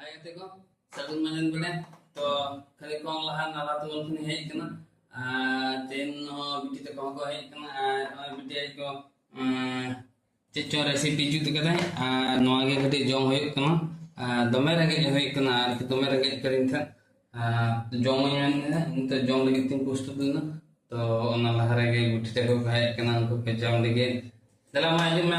ᱟᱭ ᱜᱟᱛᱮ ᱠᱚ ᱥᱟᱹᱜᱩᱱ ᱢᱟᱸᱡᱟᱱ ᱵᱮᱲᱟ ᱛᱚ ᱠᱷᱟᱹᱞᱤ ᱠᱚ ᱞᱟᱦᱟ ᱱᱟᱞᱟ ᱛᱩᱢᱟᱹᱞ ᱠᱷᱚᱱ ᱦᱮᱡ ᱠᱟᱱᱟ ᱟᱨ ᱛᱮᱦᱮᱧ ᱦᱚᱸ ᱵᱤᱴᱤ ᱛᱟᱠᱚ ᱦᱚᱸᱠᱚ ᱦᱮᱡ ᱠᱟᱱᱟ ᱟᱨ ᱱᱚᱜᱼᱚᱭ ᱵᱤᱴᱤ ᱟᱡ ᱠᱚ ᱟᱸ, ᱪᱮᱫ ᱪᱚᱝ ᱨᱮᱥᱤᱯᱤ ᱡᱩᱛ ᱠᱟᱫᱟᱭ ᱟᱨ ᱱᱚᱣᱟ ᱜᱮ ᱠᱟᱹᱴᱤᱡ ᱡᱚᱢ ᱦᱩᱭᱩᱜ ᱠᱟᱱᱟ ᱟᱨ ᱫᱚᱢᱮ ᱨᱮᱸᱜᱮᱡ ᱦᱩᱭᱩᱜ ᱠᱟᱱᱟ ᱟᱨᱠᱤ ᱫᱚᱢᱮ ᱨᱮᱸᱜᱮᱡ ᱠᱟᱹᱫᱤᱧ ᱛᱟᱦᱮᱸᱫ ᱟᱨ ᱡᱚᱢᱟᱹᱧ ᱢᱮᱱ ᱱᱤᱛᱚᱜ ᱡᱚᱢ ᱞᱟᱹᱜᱤᱫ ᱛᱤᱧ ᱯᱨᱚᱥᱛᱩᱛ ᱞᱮᱱᱟ ᱛᱚ ᱚᱱᱟ ᱞᱟᱦᱟ ᱨᱮᱜᱮ ᱵᱤᱴᱤ ᱛᱟᱠᱚ ᱠᱚ ᱦᱮᱡ ᱠᱟᱱᱟ ᱩᱱᱠᱩ ᱠᱚ ᱡᱚᱢ ᱞᱟᱹᱜᱤᱫ ᱫᱮᱞᱟ ᱢᱟ ᱦᱤᱡᱩᱜ ᱢᱮ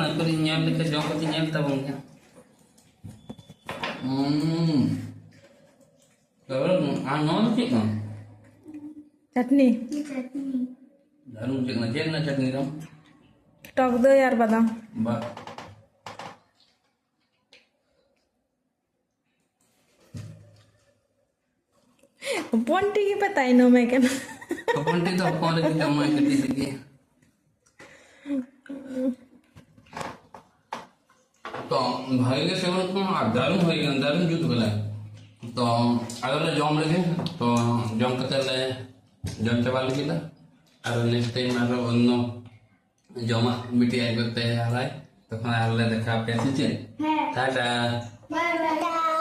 नियम लिखे द्रौपदी नियम तब होंगे। हम्म। हाँ, चटनी। चटनी टक दो यार बादाम। बा। पॉन्टी की पता ही ना मैं क्या पॉन्टी तो कॉलेज का मैं कटी थी तो भागे से दारू भाई दारू जूत गल तो अगर जम लगे तो जम कत जम चाबा लगे और नेक्स्ट टाइम आरो अन्य जमा मिटी आज करते हैं तक आरोप देखा पे चे हाँ। टाटा।